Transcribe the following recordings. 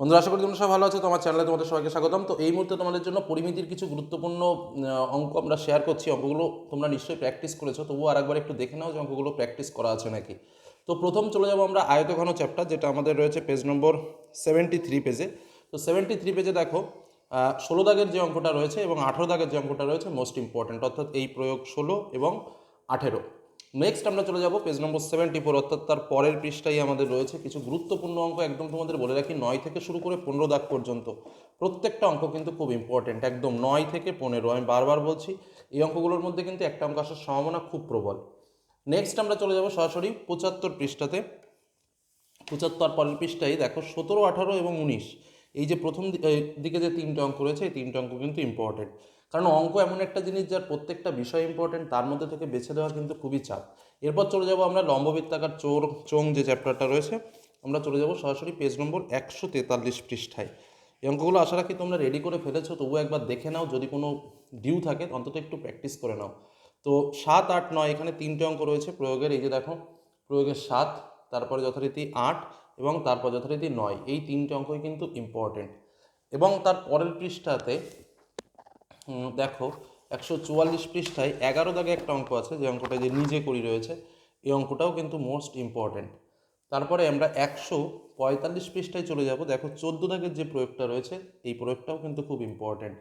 বন্ধুরা, আশা করি তোমরা সবাই ভালো আছো। তোমার চ্যানেলে তোমাদের সবাইকে স্বাগতম। তো এই মুহূর্তে তোমাদের জন্য পরিমিতির কিছু গুরুত্বপূর্ণ অঙ্ক আমরা শেয়ার করছি। অঙ্কগুলো তোমরা নিশ্চয়ই প্র্যাকটিস করেছ। তবুও আরেকবার একটু দেখে নাও যে অঙ্কগুলো প্র্যাকটিস করা আছে নাকি। তো প্রথম চলে যাব আমরা আয়তঘন চ্যাপ্টার যেটা আমাদের রয়েছে পেজ নম্বর সেভেন্টি থ্রি পেজে তো সেভেন্টি থ্রি পেজে দেখো ষোলো দাগের যে অঙ্কটা রয়েছে এবং আঠেরো দাগের যে অঙ্কটা রয়েছে মোস্ট ইম্পর্ট্যান্ট অর্থাৎ এই প্রয়োগ ষোলো এবং আঠেরো। নেক্সট আমরা চলে যাব পেজ নম্বর সেভেন্টি ফোর অর্থাৎ তার পরের পৃষ্ঠায় আমাদের রয়েছে কিছু গুরুত্বপূর্ণ অঙ্ক। একদম তোমাদের বলে রাখি, নয় থেকে শুরু করে পনেরো দাগ পর্যন্ত। প্রত্যেকটা অঙ্ক কিন্তু খুব ইম্পর্টেন্ট একদম নয় থেকে পনেরো। আমি বারবার বলছি, এই অঙ্কগুলোর মধ্যে কিন্তু একটা অঙ্ক আসার সম্ভাবনা খুব প্রবল। নেক্সট আমরা চলে যাব সরাসরি পঁচাত্তর পৃষ্ঠাতে। পঁচাত্তর পরের পৃষ্ঠায় দেখো, সতেরো, আঠারো এবং উনিশ। এই যে প্রথম দিকে যে তিনটে অঙ্ক রয়েছে, এই তিনটে অঙ্ক কিন্তু ইম্পর্টেন্ট কারণ অঙ্ক এমন একটা জিনিস যার প্রত্যেকটা বিষয় ইম্পর্টেন্ট তার মধ্যে থেকে বেছে দেওয়া কিন্তু খুবই চাপ। এরপর চলে যাব আমরা লম্ববৃত্তাকার চোর চোং যে চ্যাপ্টারটা রয়েছে, আমরা চলে যাব সরাসরি পেজ নম্বর একশো তেতাল্লিশ পৃষ্ঠায়। এই অঙ্কগুলো আশা রাখি তোমরা রেডি করে ফেলেছো, তবুও একবার দেখে নাও, যদি কোনো ডিউ থাকে, অন্তত একটু প্র্যাকটিস করে নাও। তো সাত, আট, নয়, এখানে তিনটে অঙ্ক রয়েছে, প্রয়োগের এই যে দেখো, প্রয়োগের সাত, তারপরে যথারীতি আট এবং তারপর যথারীতি নয়, এই তিনটে অঙ্কই কিন্তু ইম্পর্টেন্ট এবং তার পরের পৃষ্ঠাতে দেখো, একশো চুয়াল্লিশ পৃষ্ঠায় এগারো দাগে একটা অঙ্ক আছে, যে অঙ্কটা যে নিজে করি রয়েছে, এই অঙ্কটাও কিন্তু মোস্ট ইম্পর্টেন্ট তারপরে আমরা একশো পঁয়তাল্লিশ পৃষ্ঠায় চলে যাব, দেখো চোদ্দ দাগের যে প্রয়োগটা রয়েছে, এই প্রয়োগটাও কিন্তু খুব ইম্পর্টেন্ট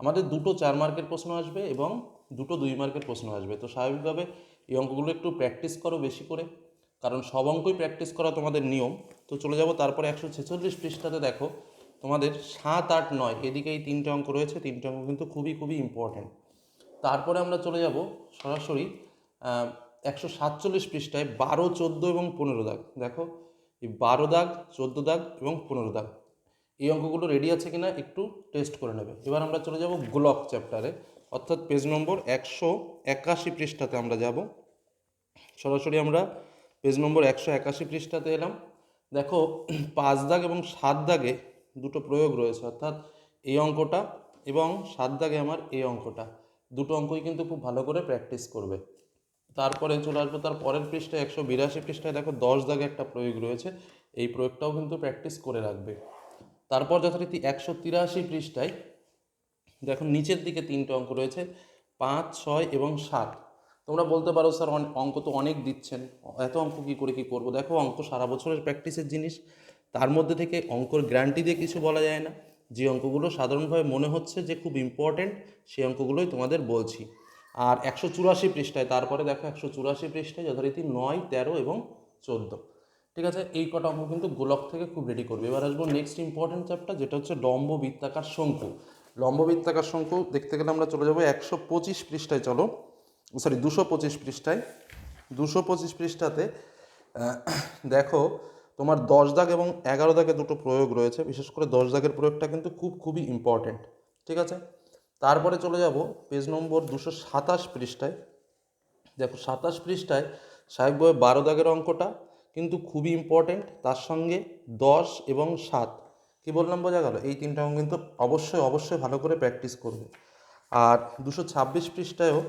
আমাদের দুটো চার মার্কের প্রশ্ন আসবে এবং দুটো দুই মার্কের প্রশ্ন আসবে। তো স্বাভাবিকভাবে এই অঙ্কগুলো একটু প্র্যাকটিস করো বেশি করে, কারণ সব অঙ্কই প্র্যাকটিস করা তোমাদের নিয়ম। তো চলে যাব তারপরে একশো ছেচল্লিশ পৃষ্ঠাতে, দেখো তোমাদের সাত আট নয়, এদিকে এই তিনটে অঙ্ক রয়েছে, তিনটে অঙ্ক কিন্তু খুবই খুবই ইম্পর্ট্যান্ট তারপরে আমরা চলে যাব সরাসরি একশো সাতচল্লিশ পৃষ্ঠায় বারো, চোদ্দ এবং পনেরো দাগ। দেখো, এই বারো দাগ, চোদ্দ দাগ এবং পনেরো দাগ। এই অঙ্কগুলো রেডি আছে কিনা একটু টেস্ট করে নেবে। এবার আমরা চলে যাব গোলক চ্যাপ্টারে অর্থাৎ পেজ নম্বর একশো একাশি পৃষ্ঠাতে আমরা যাব। সরাসরি আমরা পেজ নম্বর একশো একাশি পৃষ্ঠাতে এলাম। দেখো, পাঁচ দাগ এবং সাত দাগে দুটো প্রয়োগ রয়েছে, অর্থাৎ এই অঙ্কটা এবং সাত দাগে আমার এই অঙ্কটা। দুটো অঙ্কই কিন্তু খুব ভালো করে প্র্যাকটিস করবে। তারপরে চলে আসব, তার পরের পৃষ্ঠায়, একশো বিরাশি পৃষ্ঠায় দেখো দশ দাগে একটা প্রয়োগ রয়েছে। এই প্রয়োগটাও কিন্তু প্র্যাকটিস করে রাখবে। তারপর যথারীতি একশো তিরাশি পৃষ্ঠায় দেখো নিচের দিকে তিনটে অঙ্ক রয়েছে, পাঁচ, ছয় এবং সাত। তোমরা বলতে পারো, স্যার অঙ্ক তো অনেক দিচ্ছেন। এত অঙ্ক কী করে কী করব? দেখো অঙ্ক সারা বছরের প্র্যাকটিসের জিনিস। তার মধ্যে থেকে অঙ্কর গ্যারান্টি দিয়ে কিছু বলা যায় না। যে অঙ্কগুলো সাধারণভাবে মনে হচ্ছে যে খুব ইম্পর্ট্যান্ট সেই অঙ্কগুলোই তোমাদের বলছি। আর একশো চুরাশি পৃষ্ঠায়, তারপরে দেখো একশো চুরাশি পৃষ্ঠায় যথারীতি নয়, তেরো এবং চোদ্দ। ঠিক আছে? এই কটা অঙ্ক কিন্তু গোলক থেকে খুব রেডি করবে। এবার আসব নেক্সট ইম্পর্টেন্ট চ্যাপ্টার যেটা হচ্ছে লম্ব বৃত্তাকার শঙ্কু। লম্ব বৃত্তাকার শঙ্কু দেখতে গেলে আমরা চলে যাব একশো পঁচিশ পৃষ্ঠায়, চলো। সরি দুশো পঁচিশ পৃষ্ঠায়। দুশো পঁচিশ পৃষ্ঠাতে দেখো তোমার দশ দাগ এবং এগারো দাগে দুটো প্রয়োগ রয়েছে। বিশেষ করে দশ দাগের প্রয়োগটা কিন্তু খুব, খুবই ইম্পর্টেন্ট ঠিক আছে? তারপরে চলে যাব পেজ নম্বর দুশো সাতাশ পৃষ্ঠায়। দেখো সাতাশ পৃষ্ঠায় সাহেব বইয়ের বারো দাগের অঙ্কটা কিন্তু খুবই ইম্পর্টেন্ট তার সঙ্গে দশ এবং সাত। কি বললাম বোঝা গেল? এই তিনটা অঙ্ক কিন্তু অবশ্যই অবশ্যই ভালো করে প্র্যাকটিস করবে। আর দুশো ছাব্বিশ পৃষ্ঠায়ও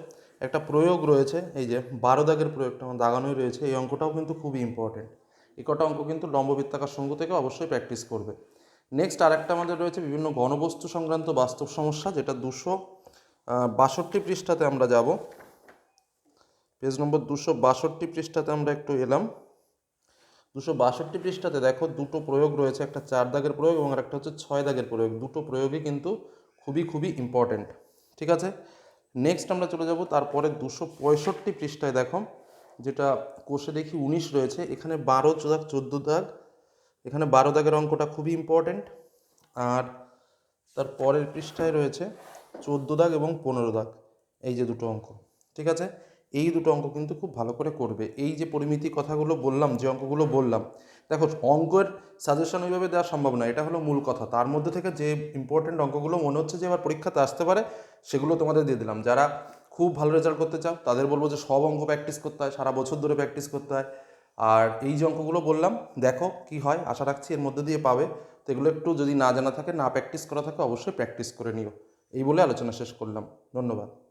একটা প্রয়োগ রয়েছে, এই যে বারো দাগের প্রয়োগটা আমার দাগানোই রয়েছে, এই অঙ্কটাও কিন্তু খুবই ইম্পর্টেন্ট এই কটা অঙ্ক কিন্তু লম্ববৃত্তাকার শঙ্কু থেকে অবশ্যই প্র্যাকটিস করবে। নেক্সট আরেকটা আমাদের রয়েছে বিভিন্ন ঘনবস্তু সংক্রান্ত বাস্তব সমস্যা, যেটা দুশো বাষট্টি পৃষ্ঠাতে আমরা যাব। পেজ নম্বর দুশো বাষট্টি পৃষ্ঠাতে আমরা একটু এলাম। দুশো বাষট্টি পৃষ্ঠাতে দেখো দুটো প্রয়োগ রয়েছে, একটা চার দাগের প্রয়োগ এবং একটা হচ্ছে ছয় দাগের প্রয়োগ। দুটো প্রয়োগই কিন্তু খুবই খুবই ইম্পর্ট্যান্ট ঠিক আছে? নেক্সট আমরা চলে যাব তারপরে দুশো পঁয়ষট্টি পৃষ্ঠায় দেখো। যেটা কোষে দেখি উনিশ রয়েছে, এখানে বারো দাগ চোদ্দ দাগ। এখানে বারো দাগের অঙ্কটা খুবই ইম্পর্ট্যান্ট আর তার পরের পৃষ্ঠায় রয়েছে চোদ্দ দাগ এবং পনেরো দাগ, এই যে দুটো অঙ্ক, ঠিক আছে? এই দুটো অঙ্ক কিন্তু খুব ভালো করে করবে। এই যে পরিমিতি কথাগুলো বললাম, যে অঙ্কগুলো বললাম, দেখো, অঙ্কের সাজেশন ওইভাবে দেওয়া সম্ভব না এটা হলো মূল কথা। তার মধ্যে থেকে যে ইম্পর্টেন্ট অঙ্কগুলো মনে হচ্ছে যে এবার পরীক্ষাতে আসতে পারে, সেগুলো তোমাদের দিয়ে দিলাম। যারা খুব ভালো রেজাল্ট করতে চাও, তাদের বলব যে সব অঙ্ক প্র্যাকটিস করতে হয়, সারা বছর ধরে প্র্যাকটিস করতে হয়। আর এই যে অঙ্কগুলো বললাম, দেখো কি হয়, আশা রাখছি এর মধ্যে দিয়ে পাবে। তো এগুলো একটু যদি না জানা থাকে, না প্র্যাকটিস করা থাকে, অবশ্যই প্র্যাকটিস করে নিও। এই বলে আলোচনা শেষ করলাম। ধন্যবাদ।